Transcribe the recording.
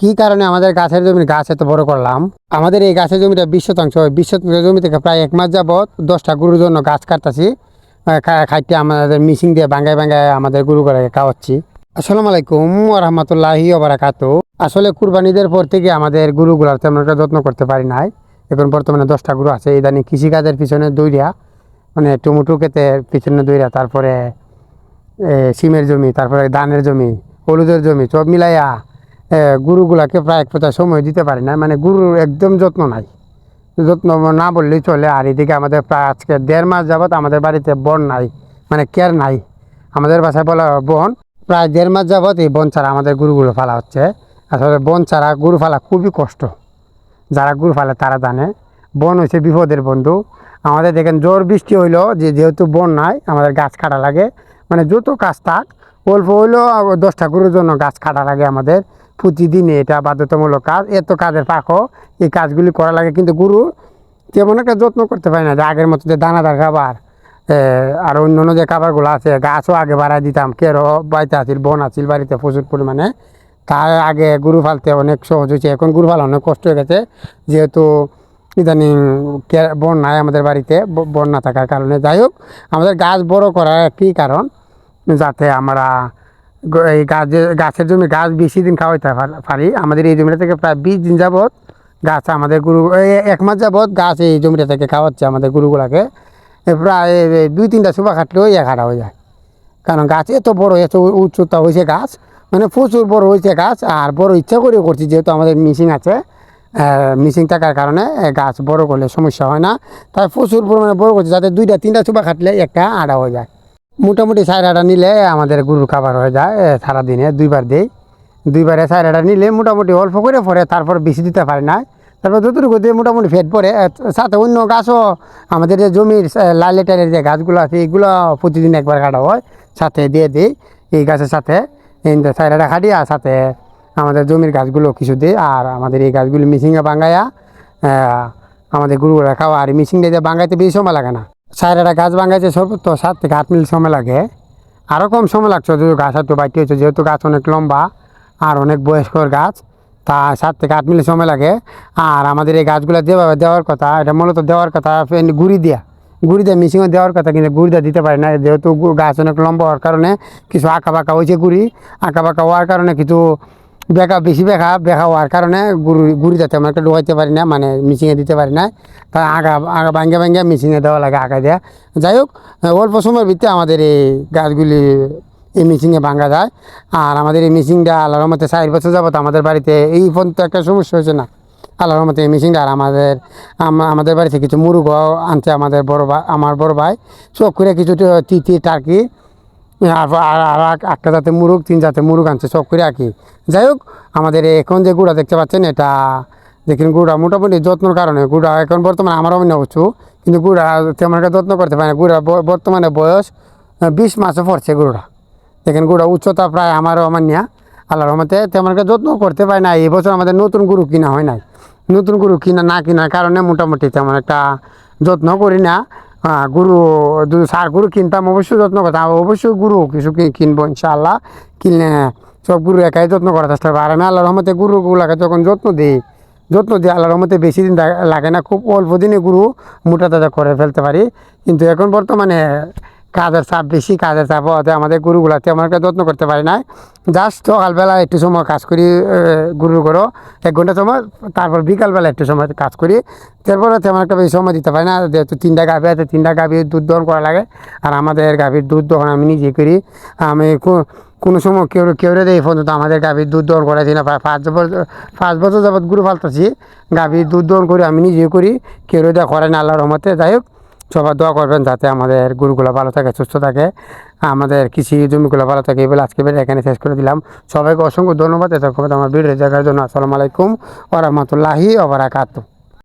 কি কারণে আমাদের গাছের জমি গাছ এত বড় করলাম? আমাদের এই গাছের জমিটা বিশ শতাংশ বিশ শতাংশ জমি থেকে প্রায় এক মাস যাবৎ দশটা গরুর জন্য গাছ কাটতেছি। খাইতে আমাদের মিশিং দিয়ে বাঙ্গায় বাঙ্গায় আমাদের গরু করে খাওয়াচ্ছি। আসসালামু আলাইকুম রহমতুল্লাহি ওবরাকাতু আসলে কুরবানিদের পর থেকে আমাদের গরুগুলার তেমন একটা যত্ন করতে পারি নাই। এখন বর্তমানে দশটা গরু আছে, ইদানিং কৃষিকাজের পিছনে দৌড়িয়া মানে টুমুটু ক্ষেতের পিছনে দৌড়িয়া তারপরে সিমের জমি, তারপরে ধানের জমি, হলুদের জমি, সব মিলাইয়া গরুগুলাকে প্রায় এক পর্যায়ে সময় দিতে পারি না। মানে গরুর একদম যত্ন নাই। যত্ন না বললেই চলে। আর এদিকে আমাদের প্রায় আজকে দেড় মাস যাবৎ আমাদের বাড়িতে বন নাই মানে কেয়ার নাই। আমাদের বাসায় বলা বন, প্রায় দেড় মাস যাবত এই বন ছাড়া আমাদের গরুগুলো ফালা হচ্ছে। আসলে বন ছাড়া গরু ফালা খুবই কষ্ট। যারা গরু ফালে তারা জানে। বন হচ্ছে বিপদের বন্ধু। আমাদের দেখেন জোর বৃষ্টি হইল, যে যেহেতু বন নাই, আমাদের গাছ কাটা লাগে। মানে যত কাজ থাক, অল্প হইলেও দশটা গরুর জন্য গাছ কাটা লাগে আমাদের। প্রতিদিনে এটা বাধ্যতামূলক কাজ। এত কাজের পাখো, এই কাজগুলি করা লাগে। কিন্তু গরু তেমন একটা যত্ন করতে পারি না যে আগের মতো যে দানাদার খাবার আর অন্য অন্য যে খাবারগুলো আছে, গাছও আগে বাড়াই দিতাম। কেরো বাড়িতে আছিল, বন আছিল, বাড়িতে প্রচুর পরিমাণে। তার আগে গরু ফালতে অনেক সহজ হয়েছে। এখন গরু ফালা অনেক কষ্ট হয়ে গেছে। যেহেতু ইদানিং কে- বন নাই আমাদের বাড়িতে বন না থাকার কারণে। যাই হোক, আমাদের গাছ বড় করার একটি কারণ, যাতে আমরা এই গাছের গাছের জমি গাছ বেশি দিন খাওয়াইতে পার- আমাদের এই জমিটা থেকে প্রায় বিশ দিন যাবৎ গাছ আমাদের গরু এক মাস যাবৎ গাছ এই জমিটা থেকে খাওয়াচ্ছে আমাদের গরুগুলাকে। প্রায় দুই তিনটা সুবা খাটলেও এক হারা হয়ে যায়। কারণ গাছ এত বড়, এত উচ্চতা হয়েছে গাছ মানে প্রচুর বড় হয়েছে গাছ, আর বড় ইচ্ছা করে করছি, যেহেতু আমাদের মিশিং আছে মিশিং থাকার কারণে গাছ বড় করলে সমস্যা হয় না। তাই প্রচুর পরিমাণে বড় করছে, যাতে দুইটা, তিনটা চুপা খাটলে একটা আড়া হয়ে যায়। মোটামুটি আড়া নিলে আমাদের গরুর খাবার হয়ে যায় সারাদিনে দুইবার দিই। দুইবারে আড়া নিলে মোটামুটি অল্প করে পরে তারপর বেশি দিতে পারে না। তারপর যতটুকু দিয়ে মোটামুটি ফেট পরে সাথে অন্য গাছও আমাদের যে জমির লালে টাইলের যে গাছগুলো আছে এইগুলো প্রতিদিন একবার কাটা হয় সাথে দিয়ে দিই। এই গাছের সাথে সাইড খাটি আর সাথে আমাদের জমির গাছগুলো কিছু দিই আর আমাদের এই গাছগুলি মিশিংয়ে বাঙ্গাইয়া আহ, আমাদের গরুগুলা খাওয়া আর মিশিং দিয়ে বাঙ্গাইতে বেশি সময় লাগে না। সাইডাটা গাছ বাঙ্গাইতে সর্বোচ্চ সাত থেকে আট মিনিট সময় লাগে। আরও কম সময় লাগছে যদি গাছ একটু বাইটি হয়েছে, যেহেতু গাছ অনেক লম্বা আর অনেক বয়স্কর গাছ, তা সাত থেকে আট মিনিট সময় লাগে। আর আমাদের এই গাছগুলো যেভাবে দেওয়ার কথা, এটা মূলত দেওয়ার কথা গুড়ি দেওয়া গুড়ি দিয়ে মিশিংয়ে দেওয়ার কথা, কিন্তু গুড়ি দেওয়া দিতে পারি না, যেহেতু গাছ অনেক লম্বা হওয়ার কারণে কিছু আঁকা বাঁকা হয়েছে গুড়ি। আঁকা বাঁকা হওয়ার কারণে কিছু বেকা, বেশি বেকা বেকা হওয়ার কারণে গুড়ি গুড়ি যাতে আমরা একটা ঢোকাইতে পারি না মানে মিশিংয়ে দিতে পারি না তাই আগা আগা ভাঙ্গে ভাঙ্গে মিশিংয়ে দেওয়া লাগে, আগা দেওয়া যাই হোক, অল্প সময়ের ভিত্তিতে আমাদের এই গাছগুলি এই মিশিংয়ে ভাঙ্গা যায়। আর আমাদের এই মিশিংটা আল্লাহর মতে চার বছর যাবত আমাদের বাড়িতে, এই পর্যন্ত একটা সমস্যা হয়েছে না। আল্লাহর মতে এই মিশিংটা আর আমাদের আমাদের বাড়িতে কিছু মুরগও আনছে আমাদের বড় ভাই, আমার বড় ভাই। চোখ করে কিছু তিতি টার্কি আর আর আর এক- একটা জাতের মুরগ, তিন জাতের মুরগ আনছে সব করে আঁকি। যাই হোক, আমাদের এখন যে গুড়া দেখতে পাচ্ছেন, এটা দেখেন গুড়া মোটামুটি যত্নর কারণে, গুড়া এখন বর্তমানে আমারও আমি নেবছু কিন্তু গুড়া তেমন একটা যত্ন করতে পারে না। গুড়া বর্তমানে বয়স বিশ মাসে পড়ছে গুড়া। দেখেন গুড়া উচ্চতা প্রায় আমারও আমার নিয়া আল্লাহর রহমতে তেমন একটা যত্ন করতে পারি না। এই বছর আমাদের নতুন গরু কিনা হয় নাই। নতুন গরু কিনা না কেনার কারণে মোটামুটি তেমন একটা যত্ন করি না। আহ, গরু সার গরু কিনতাম অবশ্যই যত্ন করতাম। অবশ্যই গুরু কিছু কিনবো ইনশাআল্লাহ। কিনলে সব গুরু একাই যত্ন করার চেষ্টা করব। আর আমি আল্লাহ রহমতে গরুগুলাকে যখন যত্ন দিই যত্ন দিই আল্লাহর রহমতে বেশি দিন লাগে না। খুব অল্প দিনে গুরু মোটা তাজা করে ফেলতে পারি। কিন্তু এখন বর্তমানে কাজের চাপ বেশি, কাজের চাপ হওয়াতে আমাদের গরুগুলা তেমন একটা যত্ন করতে পারি না জাস্ট সকালবেলা একটু সময় কাজ করি গরু করো এক ঘণ্টা সময়, তারপর বিকালবেলা একটু সময় কাজ করি। তারপরে তেমন একটা বেশি সময় দিতে পারি না, যেহেতু তিনটা গাভি আছে, তিনটা গাভীর দুধ দহন করা লাগে। আর আমাদের গাভীর দুধ দহন আমি নিজে করি। আমি কোনো সময় কেউ কেউ রে এই পর্যন্ত আমাদের গাভীর দুধ দহন করাইছি না। পাঁচ বছর পাঁচ বছর যাবৎ গরু ফালতেছি গাভীর দুধ দহন করি, আমি নিজে করি। কেউ রে না, আল্লাহর রহমতে। যাই হোক সবাই দোয়া করবেন যাতে আমাদের গরুগুলো ভালো থাকে, সুস্থ থাকে। আমাদের কৃষি জমিগুলো ভালো থাকে এবার আজকে বেড়ে এখানে শেষ করে দিলাম। সবাইকে অসংখ্য ধন্যবাদ। এত আমার ভিডিও দেখার জন্য আসসালামু আলাইকুম ওরহমতুল্লাহি ওবরাকাতু